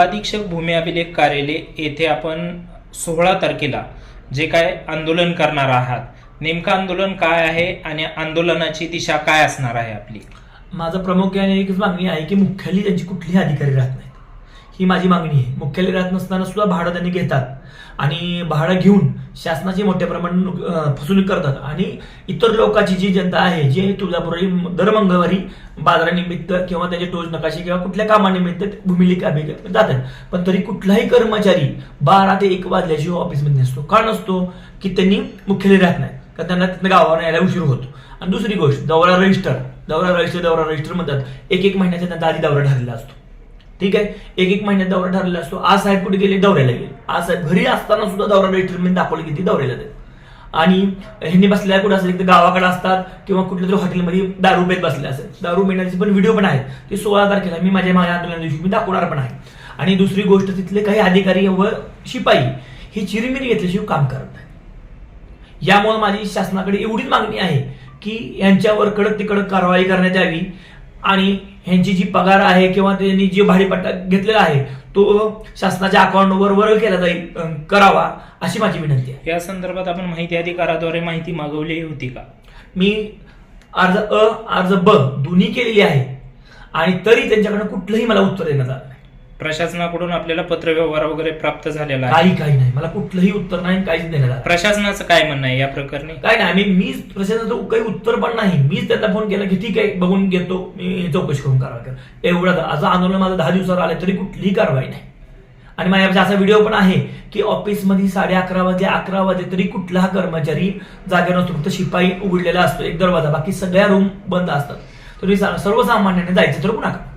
अधीक्षक भूमी अभिलेख कार्यालय येथे आपण सोळा तारखेला जे काय आंदोलन करणार आहात. नेमकं आंदोलन काय आहे आणि आंदोलनाची दिशा काय असणार आहे आपली? माझं प्रामुख्याने एकच मागणी आहे की मुख्यालय त्यांची कुठलीही अधिकारी राहत नाही. ही माझी मागणी आहे. मुख्यालय राहत नसताना सुद्धा भाडं त्यांनी घेतात आणि भाडं घेऊन शासनाची मोठ्या प्रमाणात फसवणूक करतात. आणि इतर लोकांची जी जनता आहे जे तुळजापुरी दर मंगळवारी बाजारानिमित्त किंवा त्याचे टोच नकाशे किंवा कुठल्या कामानिमित्त भूमिलिक अभिगत जातात. पण तरी कुठलाही कर्मचारी बारा ते एक वाजल्याशिवाय ऑफिसमध्ये नसतो. का नसतो? की त्यांनी मुख्यालय राहत नाही. कारण त्यांना तिथं गावावर यायला उशीर होतो. आणि दुसरी गोष्ट दौरा रजिस्टर. दौरा रजिस्टर दौरा रजिस्टर म्हणतात. एक एक महिन्याचा त्यांचा आधी दौरा ठरलेला असतो. ठीक आहे? एक एक महिन्यात दौरा ठरलेला असतो. आज साहेब कुठे गेले? दौऱ्याला गेले. आज साहेब घरी असताना सुद्धा दौरा रजिस्टर दाखवली दाखवले किती दौऱ्याला जाते आणि ह्यांनी बसलेल्या कुठे असेल? तर गावाकडे असतात किंवा कुठल्या तरी हॉटेलमध्ये दारू पेत बसले असेल. दारू पिण्याचे पण व्हिडिओ पण आहेत. ते सोळा तारखेला मी माझ्या माझ्या आंदोलना दिवशी मी दाखवणार पण आहे. आणि दुसरी गोष्ट तिथले काही अधिकारी व शिपाई ही चिरमिरी घेतल्याशिवाय काम करत नाही यामुळे माझी शासनाकडे एवढीच मागणी आहे की यांच्यावर कडक तिकडक कारवाई करण्यात यावी आणि ह्यांची जी पगार आहे किंवा त्यांनी जे भाडेपट्टा घेतलेला आहे तो शासनाच्या अकाउंटवर वर्ग केला जाईल करावा अशी माझी विनंती आहे. या संदर्भात आपण माहिती अधिकाराद्वारे माहिती मागवली होती का? मी अर्ज अ अर्ज ब दोन्ही केलेली आहे. आणि तरी त्यांच्याकडनं कुठलंही मला उत्तर देण्यात आलं. प्रशासनाकडून आपल्याला पत्रव्यवहार वगैरे प्राप्त झालेला आहे. काही काही नाही. मला कुठलंही उत्तर नाही काहीच देण्यात आलं प्रशासनाचं काय म्हणणं आहे या प्रकरणी? काय नाही. मी मीच प्रशासनाचं काही उत्तर पण नाही. मीच त्यांना फोन केला की ठीक आहे बघून घेतो. मी चौकशी करून कारवाई कर एवढं असं आंदोलन माझं दहा दिवसावर आलं तरी कुठलीही कारवाई नाही. आणि माझ्यापाशी असा व्हिडिओ पण आहे की ऑफिसमध्ये साडे अकरा वाजे अकरा वाजे तरी कुठला कर्मचारी जागेवर नसतो. फक्त शिपाई उघडलेला असतो. एक दरवाजा. बाकी सगळ्या रूम बंद असतात. तरी सर्वसामान्याने जायचं तर कुणाकडे?